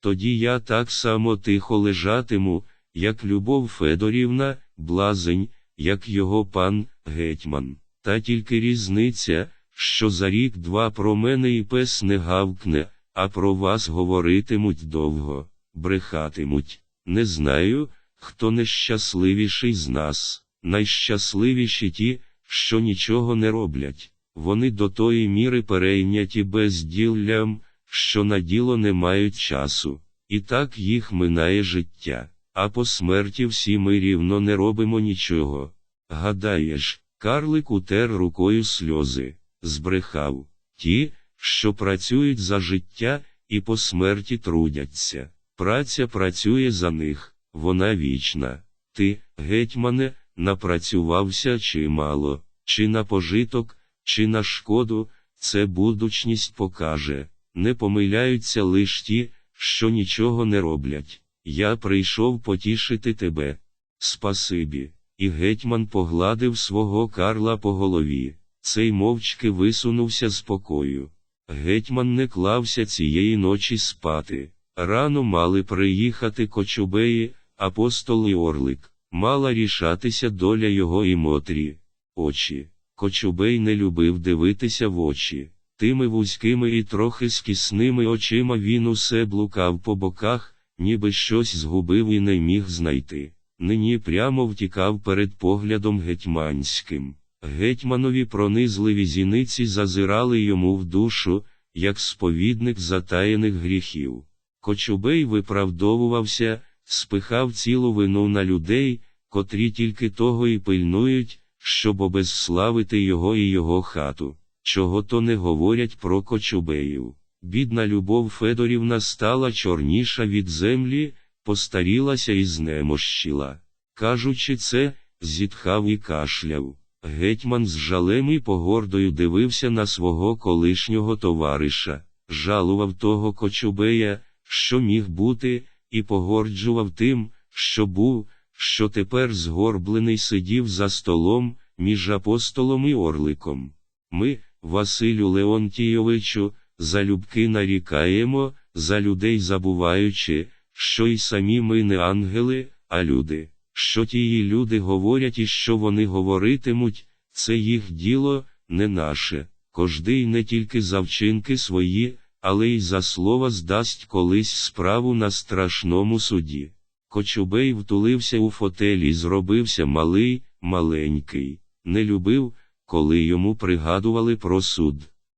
Тоді я так само тихо лежатиму, як Любов Федорівна, блазень, як його пан гетьман. Та тільки різниця, що за рік два про мене і пес не гавкне, а про вас говоритимуть довго, брехатимуть. Не знаю, хто нещасливіший з нас. Найщасливіші ті, що нічого не роблять. Вони до тої міри перейняті безділлям, що на діло не мають часу. І так їх минає життя. А по смерті всі ми рівно не робимо нічого. Гадаєш, карлик утер рукою сльози, збрехав ті, що працюють за життя і по смерті трудяться. Праця працює за них, вона вічна. Ти, гетьмане, напрацювався чимало, чи на пожиток, чи на шкоду, це будучність покаже. Не помиляються лиш ті, що нічого не роблять. Я прийшов потішити тебе. Спасибі. І гетьман погладив свого карла по голові. Цей мовчки висунувся з покою. Гетьман не клався цієї ночі спати. Рано мали приїхати кочубеї, апостол і орлик. Мала рішатися доля його і Мотрі. Очі. Кочубей не любив дивитися в очі. Тими вузькими і трохи скісними очима він усе блукав по боках, ніби щось згубив і не міг знайти. Нині прямо втікав перед поглядом гетьманським. Гетьманові пронизливі зіниці зазирали йому в душу, як сповідник затаєних гріхів. Кочубей виправдовувався, спихав цілу вину на людей, котрі тільки того і пильнують, щоб обезславити його і його хату, чого то не говорять про Кочубеїв. Бідна Любов Федорівна стала чорніша від землі, постарілася і знемощила. Кажучи це, зітхав і кашляв. Гетьман з жалем і погордою дивився на свого колишнього товариша, жалував того Кочубея, що міг бути, і погорджував тим, що був, що тепер згорблений сидів за столом, між апостолом і орликом. Ми, Василю Леонтійовичу, залюбки нарікаємо, за людей забуваючи, що й самі ми не ангели, а люди. Що тії люди говорять і що вони говоритимуть, це їх діло, не наше. Кождий не тільки за вчинки свої, але й за слова здасть колись справу на страшному суді. Кочубей втулився у фотелі і зробився малий, маленький, не любив, коли йому пригадували про суд.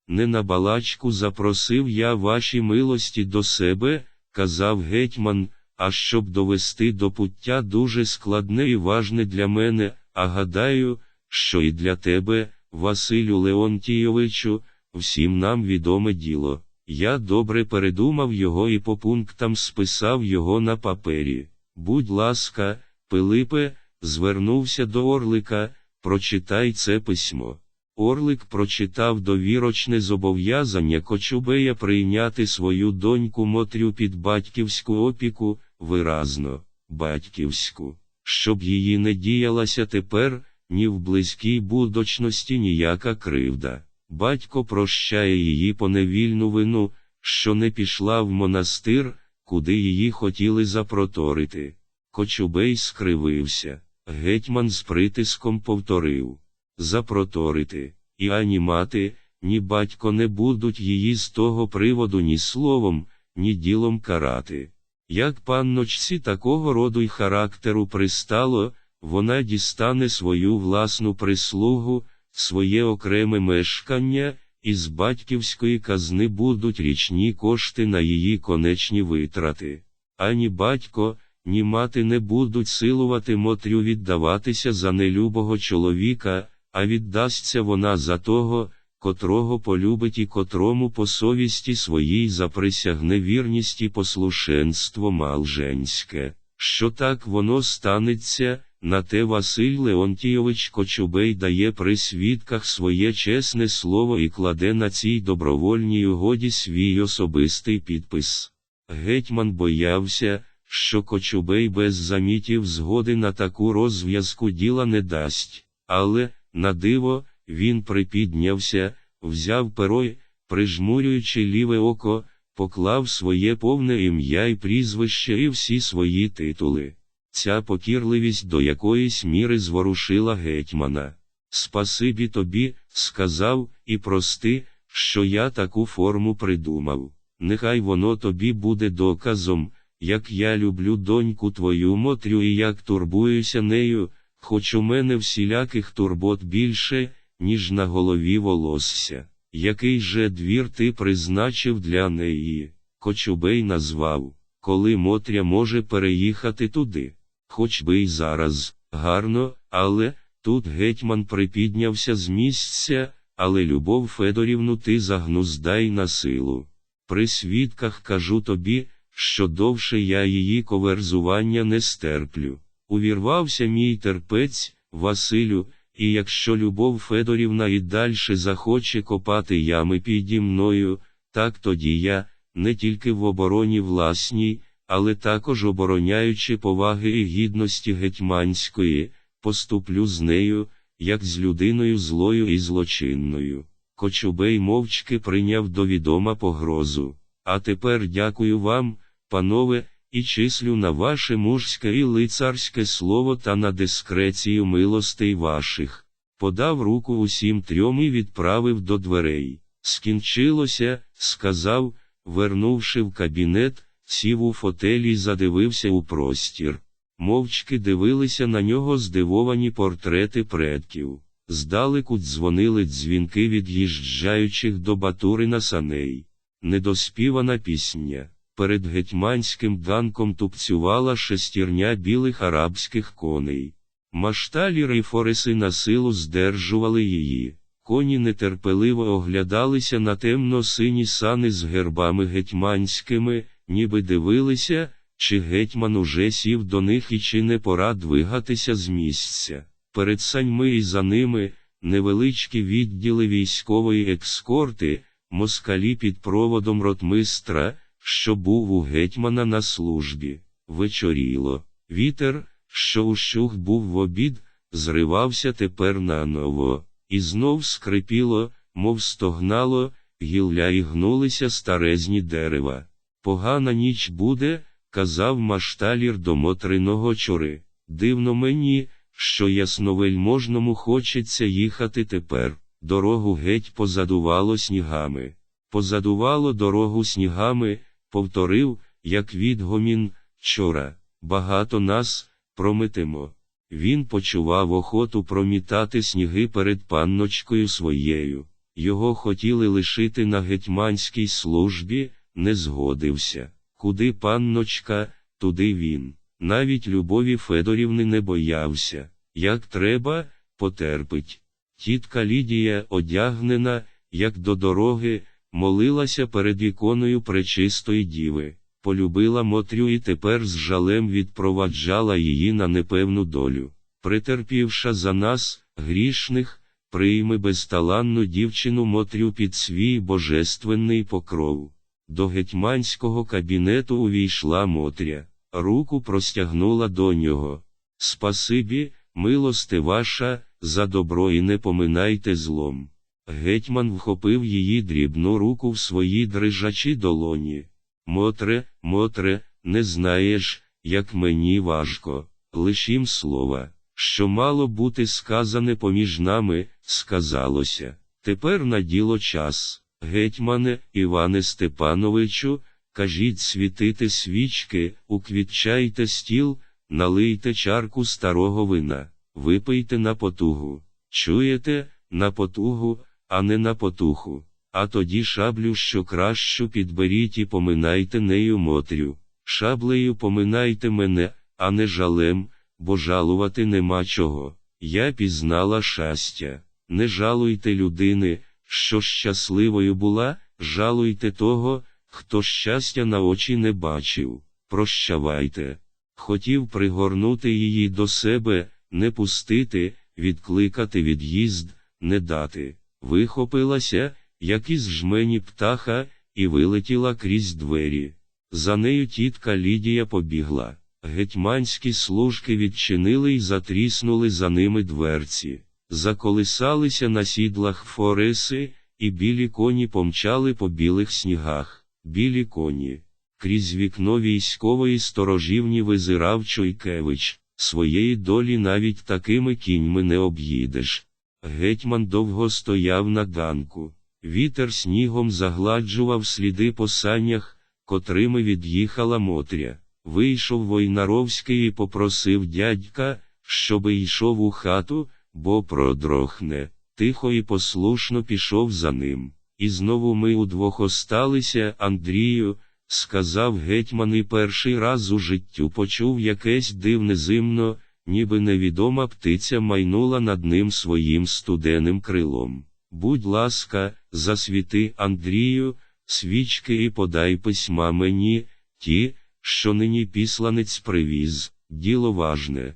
Не на балачку запросив я ваші милості до себе, казав гетьман, а щоб довести до пуття дуже складне і важне для мене, а гадаю, що і для тебе, Василю Леонтійовичу, всім нам відоме діло. Я добре передумав його і по пунктам списав його на папері. Будь ласка, Пилипе, звернувся до Орлика, прочитай це письмо. Орлик прочитав довірочне зобов'язання Кочубея прийняти свою доньку Мотрю під батьківську опіку, виразно, батьківську, щоб її не діялася тепер, ні в близькій будочності ніяка кривда. Батько прощає її поневільну вину, що не пішла в монастир, куди її хотіли запроторити. Кочубей скривився. Гетьман з притиском повторив запроторити, і ані мати, ні батько не будуть її з того приводу ні словом, ні ділом карати. Як панночці такого роду й характеру пристало, вона дістане свою власну прислугу, своє окреме мешкання, і з батьківської казни будуть річні кошти на її конечні витрати. Ані батько, ні мати не будуть силувати Мотрю віддаватися за нелюбого чоловіка, а віддасться вона за того, котрого полюбить і котрому по совісті своїй заприсягне вірність і послушенство малженське. Що так воно станеться, на те Василь Леонтійович Кочубей дає при свідках своє чесне слово і кладе на цій добровольній угоді свій особистий підпис. Гетьман боявся, що Кочубей без замітів згоди на таку розв'язку діла не дасть, але, на диво, він припіднявся, взяв перо й, прижмурюючи ліве око, поклав своє повне ім'я і прізвище і всі свої титули. Ця покірливість до якоїсь міри зворушила гетьмана. Спасибі тобі, сказав, і прости, що я таку форму придумав. Нехай воно тобі буде доказом, як я люблю доньку твою Мотрю і як турбуюся нею, хоч у мене всіляких турбот більше, ніж на голові волосся. Який же двір ти призначив для неї? Кочубей назвав, коли Мотря може переїхати туди. Хоч би й зараз, гарно, але тут гетьман припіднявся з місця, але Любов Федорівну ти загнуздай на силу. При свідках кажу тобі, що довше я її коверзування не стерплю. Увірвався мій терпець, Василю, і якщо Любов Федорівна і дальше захоче копати ями піді мною, так тоді я, не тільки в обороні власній, але також обороняючи поваги і гідності гетьманської, поступлю з нею, як з людиною злою і злочинною. Кочубей мовчки прийняв до відома погрозу. А тепер дякую вам, панове, і числю на ваше мужське і лицарське слово та на дискрецію милостей ваших. Подав руку усім трьом і відправив до дверей. Скінчилося, сказав, вернувши в кабінет, сів у фотелі і задивився у простір. Мовчки дивилися на нього здивовані портрети предків. Здалеку дзвонили дзвінки від'їжджаючих до Батурина саней. Недоспівана пісня. Перед гетьманським ганком тупцювала шестірня білих арабських коней. Машталіри й фореси на силу здержували її. Коні нетерпеливо оглядалися на темно-сині сани з гербами гетьманськими, ніби дивилися, чи гетьман уже сів до них і чи не пора двигатися з місця. Перед саньми і за ними невеличкі відділи військової екскорти, москалі під проводом ротмистра, що був у гетьмана на службі. Вечоріло. Вітер, що ущух був в обід, зривався тепер наново, і знов скрипіло, мов стогнало, гілля і гнулися старезні дерева. Погана ніч буде, казав машталір до Мотриного чори. Дивно мені, що ясновельможному хочеться їхати тепер. Дорогу геть позадувало снігами. Позадувало дорогу снігами, повторив, як відгомін, вчора. Багато нас промитимо. Він почував охоту промітати сніги перед панночкою своєю. Його хотіли лишити на гетьманській службі, не згодився. Куди панночка, туди він. Навіть Любові Федорівни не боявся. Як треба, потерпить. Тітка Лідія, одягнена, як до дороги, молилася перед іконою пречистої діви, полюбила Мотрю і тепер з жалем відпроваджала її на непевну долю. Претерпівша за нас, грішних, прийми безталанну дівчину Мотрю під свій божественний покров. До гетьманського кабінету увійшла Мотря, руку простягнула до нього. Спасибі, милости ваша, за добро і не поминайте злом. Гетьман вхопив її дрібну руку в свої дрижачі долоні. Мотре, Мотре, не знаєш, як мені важко, лишім слова, що мало бути сказане поміж нами, сказалося. Тепер на діло час, гетьмане, Іване Степановичу, кажіть світити свічки, уквітчайте стіл, налийте чарку старого вина, випийте на потугу. Чуєте, на потугу, а не на потуху. А тоді шаблю, що кращу підберіть і поминайте нею Мотрю. Шаблею поминайте мене, а не жалем, бо жалувати нема чого. Я пізнала щастя. Не жалуйте людини, що щасливою була, жалуйте того, хто щастя на очі не бачив. Прощавайте. Хотів пригорнути її до себе, не пустити, відкликати від'їзд, не дати. Вихопилася, як із жмені птаха, і вилетіла крізь двері. За нею тітка Лідія побігла. Гетьманські служки відчинили й затріснули за ними дверці. Заколисалися на сідлах фореси, і білі коні помчали по білих снігах. білі коні. Крізь вікно військової сторожівні визирав Чойкевич, своєї долі навіть такими кіньми не об'їдеш. Гетьман довго стояв на ганку. Вітер снігом загладжував сліди по санях, котрими від'їхала Мотря. Вийшов Войнаровський і попросив дядька, щоби йшов у хату, бо продрохне. Тихо і послушно пішов за ним. І знову ми удвох осталися, Андрію, сказав гетьман і перший раз у життю почув якесь дивне зимно, ніби невідома птиця майнула над ним своїм студеним крилом. Будь ласка, засвіти, Андрію, свічки і подай письма мені, ті, що нині післанець привіз, діло важне.